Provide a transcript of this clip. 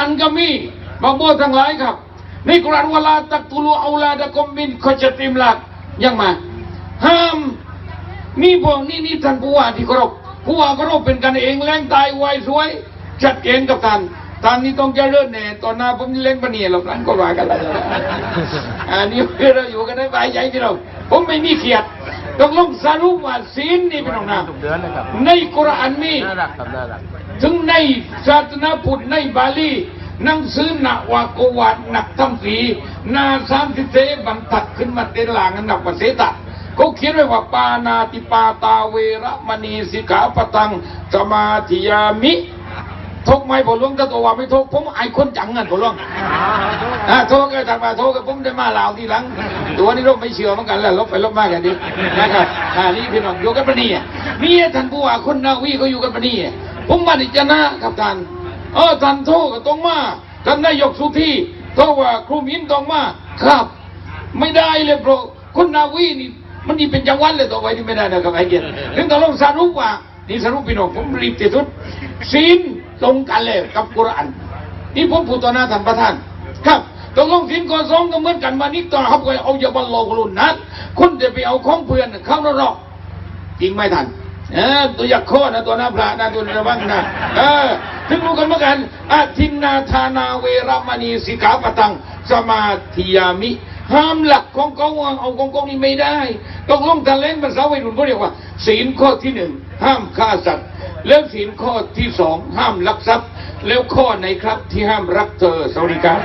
อานก็มีบางโบทั้งหลายครับในกุรอานวลาตักตุลูเอาลาดะกอมมินขจติมลักยังมา ห้ามนี่พวกนี่นี่ท่านผู้ว่าที่เคารพผู้ว่าเคารพเป็นกันเองแรงตายไวสวยชัดเจนกับท่านท่านนี่ต้องเจริญแน่ตอนหน้าผมนี่เล่นปะเนี่ยหรอกนั้นก็ว่ากันแล้วอันนี้เราอยู่กันได้ใบใจพี่เราผมไม่มีเขียด ต้องลงสรุปว่าศีลนี่เป็นของน้ทุกเดือนเลยครับำในกุรอานมี น่ารักครับน่ารักถึงในศาสนาพุทธในบาลีหนังสือหนักวากวาดหนักทำสีหนาสามสิเสบรรทัดขึ้นมาเต็นหลางอันหนักประเสตะเขาเขียนไว้ว่าปานาติปาตาเวระมณีสิกขาปตังสมาธิยามิ ทกไม่พอหลวงถ้าตัวว่าไม่ทกผมไอ้คนจังงันพอหลวงอ่าโทษก็ทำมาโทษก็ผมได้มาลาวทีหลัง ตัวนี้เราไม่เชื่อเหมือนกันแหละลบไปลบมากันดินะครับอ่านี่พี่น้องอยู่กันปะเนี่ยมีท่านผู้ว่าคนนาวีก็อยู่กันปะเนี่ยผมมาดิจนะครับท่านเออท่านโทษก็ต้องมาท่านนายกสุธีโทษว่าครูมินต้องมาครับ ไม่ได้เลยเพราะคนนาวีนี่มันนี่เป็นจังหวัดเลยต่อไปนี่ไม่ได้นะครับไอ้เกียรติถึงต้องลงสรุปว่า นี่สรุปพี่น้องผมรีบที่สุดศีลตรงกันเลยกับกุรอานนี่ผมพูดต่อหน้าท่านประธาน ครับตกลงศีลก่อนสองก็เหมือนกันมานี่ตอนเขาไปเอาอย่าบัลลอรุ่นนั้นคุณจะไปเอาของเพื่อนเข้านรกจริงไหมท่านเออตัวยักษ์โคนะตัวหน้าพระนะตัวระวังนะเออถึงรู้กันเหมือนกันอาทินนาธานาเวรมณีสิกาปตังสมาธิยามิ ห้ามหลักของกองเอาของกองนี้ไม่ได้ต้องลงทะเลนภาษาวัยรุ่นเขาเรียกว่า ศีลข้อที่หนึ่งห้ามฆ่าสัตว์ แล้วศีลข้อที่สองห้ามลักทรัพย์ แล้วข้อไหนครับที่ห้ามรักเธอสวัสดีครับ